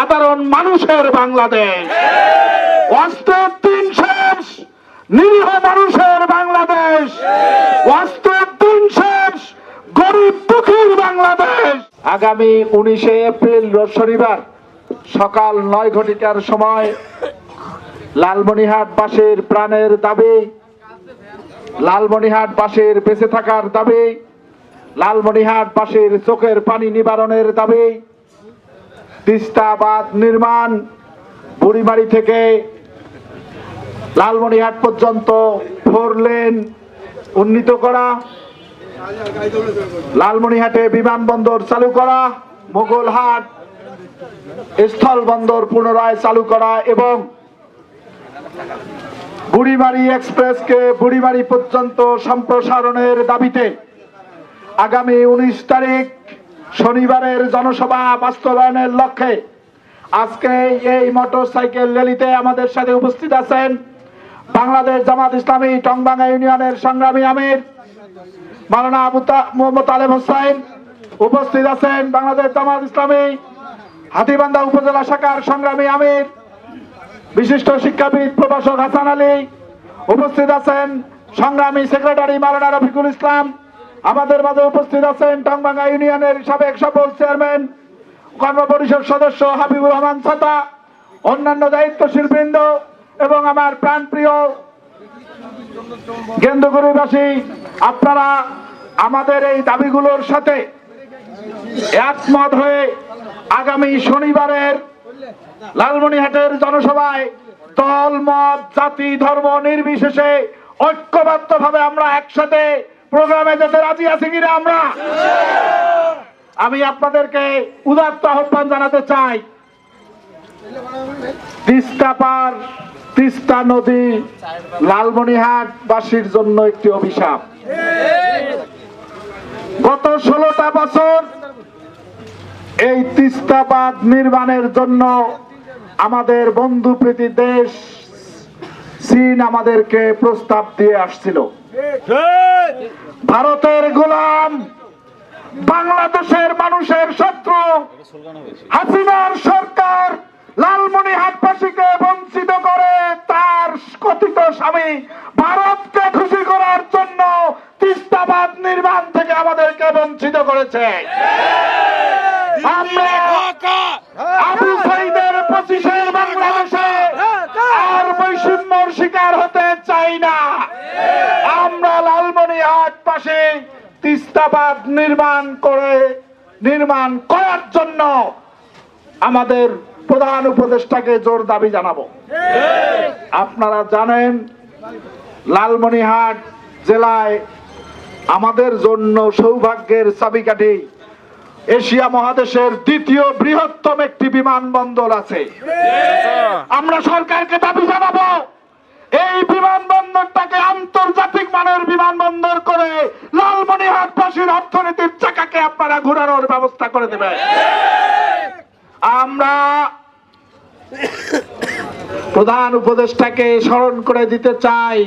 সাধারণ মানুষের বাংলাদেশ। অস্ত্রের দিন শেষ নিরীহ মানুষের বাংলাদেশ। অস্ত্রের দিন শেষ গরিব দুঃখীর বাংলাদেশ। আগামী উনিশে এপ্রিল শনিবার, সকাল নয় ঘটিকার সময় লালমনিহাটবাসীর প্রাণের দাবি, লালমনিহাটবাসীর বেঁচে থাকার দাবি, লালমনিহাটবাসীর চোখের পানি নিবারণের দাবি তিস্তা বাঁধ নির্মাণ বুড়িমারি থেকে লালমনিহাট পর্যন্ত ফোর লেন উন্নীত করা লালমনিহাটে বিমানবন্দর চালু করা মোগলহাট স্থল বন্দর পুনরায় চালু করা এবং বুড়িমারি এক্সপ্রেসকে বুড়িমারি পর্যন্ত সম্প্রসারণের দাবিতে আগামী উনিশ তারিখ শনিবারের জনসভা বাস্তবায়নের লক্ষ্যে আজকে এই মোটর সাইকেল র্যালিতে আমাদের সাথে উপস্থিত আছেন বাংলাদেশ জামাত ইসলামী টংবাঙ্গা ইউনিয়নের সংগ্রামী আমির মালানা মোহাম্মদ আলেম হোসাইন উপস্থিত আছেন বাংলাদেশ জামাত ইসলামী হাতিবান্ধা উপজেলা শাখার সংগ্রামী আমির, বিশিষ্ট শিক্ষাবিদ প্রভাষক হাসান আলী। উপস্থিত আছেন সংগ্রামী সেক্রেটারি মালানা রফিকুল ইসলাম। আমাদের মাঝে উপস্থিত আছেন টংবাঙ্গা ইউনিয়নের সাবেক সফল চেয়ারম্যান, কর্মপরিষদ সদস্য হাবিবুর রহমান ছাতা, অন্যান্য দায়িত্বশীল বৃন্দ এবং আমার প্রাণপ্রিয় গেন্দুগুড়িবাসী আপনারা আমাদের এই দাবিগুলোর সাথে একমত হয়ে আগামী শনিবারের লালমনিহাটের জনসভায় দল মত জাতি, ধর্ম নির্বিশেষে ঐক্যবদ্ধ ভাবে আমরা একসাথে প্রোগ্রামে যেতে রাজি আছি কিনা আমরা? আমি আপনাদেরকে উদাত্ত আহ্বান জানাতে চাই। তিস্তা পার, তিস্তা নদী লালমনিহাট বাসীর জন্য একটি অভিশাপ। গত ষোলোটা বছর এই তিস্তা বাঁধ নির্মাণের জন্য আমাদের বন্ধু প্রীতি দেশ চীন আমাদেরকে প্রস্তাব দিয়ে আসছিল। ভারতের গোলাম, বাংলাদেশের মানুষের শত্রু, হাসিনার সরকার লালমনি হাটবাসীকে বঞ্চিত করে তার কথিত স্বামী ভারতকে খুশি করার জন্য তিস্তাবাদ নির্মাণ থেকে আমাদেরকে বঞ্চিত করেছে আমরা আবু সাইদের পঁচিশের বাংলাদেশে আর বৈষম্যর শিকার হতে চাই না আমরা লালমনিহাট পাশে তিস্তাবাদ নির্মাণ করে নির্মাণ করার জন্য আমাদের প্রধান উপদেষ্টাকে জোর দাবি জানাব। আপনারা জানেন লালমনিহাট জেলায় আমাদের জন্য সৌভাগ্যের চাবিকাঠি এশিয়া মহাদেশের দ্বিতীয় বৃহত্তম একটি বিমানবন্দর আছে। আমরা সরকারকে দাবি জানাব এই বিমানবন্দরটাকে আন্তর্জাতিক মানের বিমানবন্দর করে লালমনিহাটবাসীর অর্থনীতির চাকাকে আপনারা ঘোরানোর ব্যবস্থা করে দেবেন। আমরা প্রধান উপদেষ্টাকে স্মরণ করে দিতে চাই।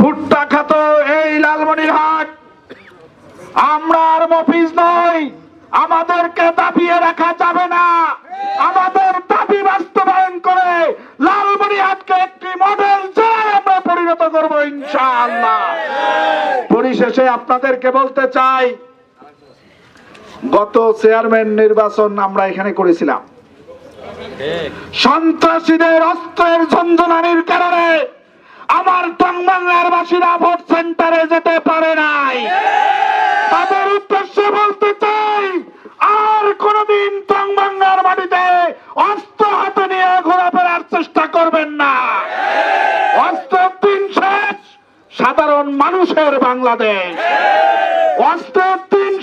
ভুট্টা খাত এই লালমনিরহাট। আমরা আর মফিজ নই, আমাদেরকে দাবিয়ে রাখা যাবে ইনশাআল্লাহ পরিশেষে আপনাদেরকে বলতে চাই, গত চেয়ারম্যান নির্বাচন আমরা এখানে করেছিলাম। সন্ত্রাসীদের অস্ত্রের ঝঞ্ঝনানির কারণে আমার টংবাংলার বাসীরা ভোট সেন্টারে যেতে পারে নাই। তাদের উদ্দেশ্যে বলতে চাই মানুষের বাংলাদেশ।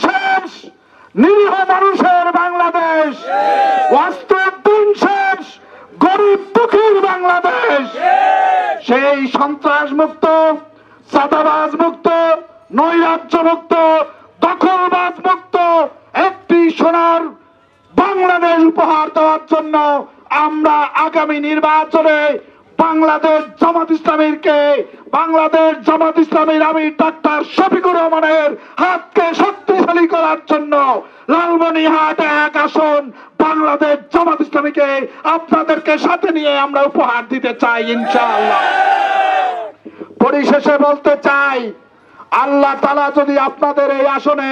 শেষ, নিরীহ মানুষের বাংলাদেশ। শেষ, গরিব দুঃখীর বাংলাদেশ। সেই সন্ত্রাস মুক্ত চাঁদাবাজ মুক্ত নৈরাজ্য মুক্ত দখলবাজ মুক্ত একটি সোনার বাংলাদেশ উপহার দেওয়ার জন্য আমরা আগামী নির্বাচনে বাংলাদেশ জামাত ইসলামীরকে বাংলাদেশ জামাত ইসলামীর আমি ডাক্তার শফিকুর রহমানের হাতকে শক্তিশালী করার জন্য লালমনিহাট এক আসন বাংলাদেশ জামাত ইসলামীকে আপনাদেরকে সাথে নিয়ে আমরা উপহার দিতে চাই ইনশাআল্লাহ। পরিশেষে বলতে চাই আল্লাহ তালা যদি আপনাদের এই আসনে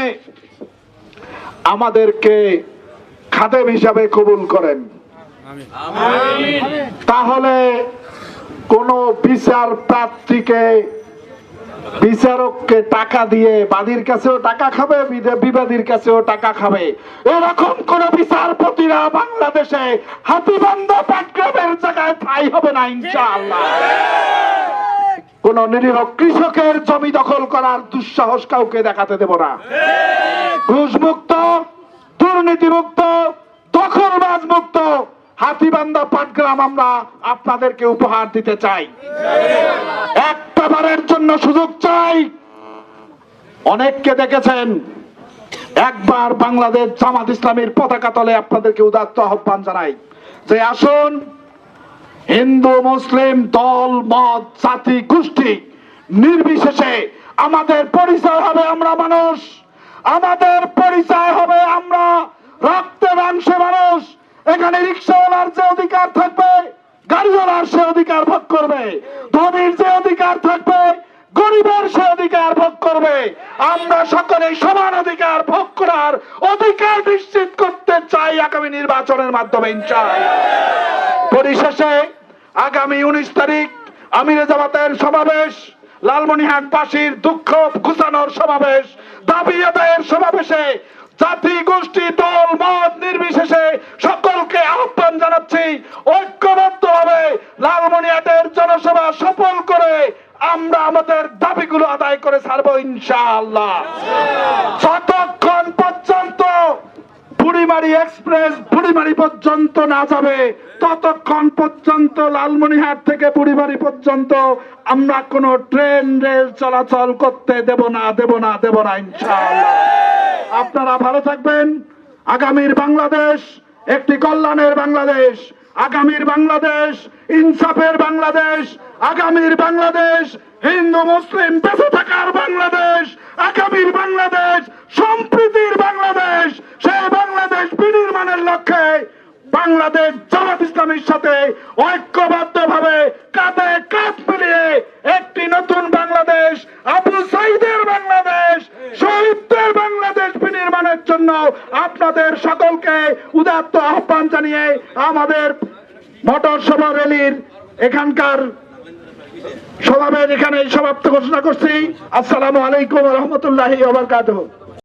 আমাদেরকে খাদেম হিসাবে কবুল করেন তাহলে কোন বিচার প্রার্থীকে বিচারককে টাকা দিয়ে বাদীর কাছেও টাকা খাবে বিবাদীর কাছেও টাকা খাবে। এরকম কোন বিচারপতিরা বাংলাদেশে হাতিবান্ধা পাটগ্রামের জায়গায় ঠাই হবে না, ইনশাআল্লাহ। কোন নিরীহ কৃষকের জমি দখল করার দুঃসাহস কাউকে দেখাতে দেব না। ঘুষ মুক্ত দুর্নীতি মুক্ত দখলবাজ মুক্ত হাতিবান্ধা পাটগ্রাম আমরা আপনাদেরকে উপহার দিতে চাই। একটা বারের জন্য সুযোগ চাই। অনেককে দেখেছেন, একবার বাংলাদেশ জামাত ইসলামীর পতাকা তলে আপনাদেরকে উদাত্ত আহ্বান জানাই যে আসুন, হিন্দু, মুসলিম, দল, মত, জাতি, গোষ্ঠী, নির্বিশেষে আমাদের পরিচয় হবে আমরা মানুষ। আমাদের পরিচয় হবে আমরা রক্তে মাংসে মানুষ এখানে রিক্সাওয়ালার যে অধিকার থাকবে, গাড়িওয়ালার সে অধিকার ভোগ করবে, ধনীর যে অধিকার থাকবে, গরিবের সে অধিকার ভোগ করবে। আমরা সকলে সমান অধিকার ভোগ করার অধিকার নিশ্চিত করতে চাই আগামী নির্বাচনের মাধ্যমে পরিশেষে আগামী উনিশ তারিখ আমিরে জামাতের সমাবেশ লালমনিহাট বাসীর দুঃখ ঘুষানোর সমাবেশ, দাবি আদায়ের সমাবেশে জাতি গোষ্ঠী দল মত নির্বিশেষে জনসভা সফল করে আমরা আমাদের দাবিগুলো আদায় করে ছাড়বো ইনশাআল্লাহ। যতক্ষণ পর্যন্ত বুড়িমারি এক্সপ্রেস বুড়িমারি পর্যন্ত না যাবে, ততক্ষণ পর্যন্ত লালমনিহাট থেকে বুড়িমারি পর্যন্ত আমরা কোনো ট্রেন, রেল চলাচল করতে দেব না দেব না দেব না ইনশাআল্লাহ। আপনারা ভালো থাকবেন। আগামীর বাংলাদেশ একটি কল্যাণের বাংলাদেশ। আগামীর বাংলাদেশ, ইনসাফের বাংলাদেশ, আগামীর বাংলাদেশ, হিন্দু, মুসলিম, বেঁচে থাকার বাংলাদেশ, আগামীর বাংলাদেশ, সম্প্রীতির বাংলাদেশ, সেই বাংলাদেশ বিনির্মাণের লক্ষ্যে বাংলাদেশ জামাত ইসলামের সাথে ঐক্যবদ্ধ ভাবে কাঁধে কাঁধ মিলিয়ে একটি নতুন বাংলাদেশ, আবু সাইদের বাংলাদেশ, শহীদদের বাংলাদেশ বিনির্মাণের জন্য আপনাদের সকলকে উদাত্ত আহ্বান জানিয়ে আমাদের মোটর সভা র্যালির এখানকার সমাবেশ এখানে সমাপ্ত ঘোষণা করছি। আসসালামু আলাইকুম রহমতুল্লাহ ওবরকাতুহ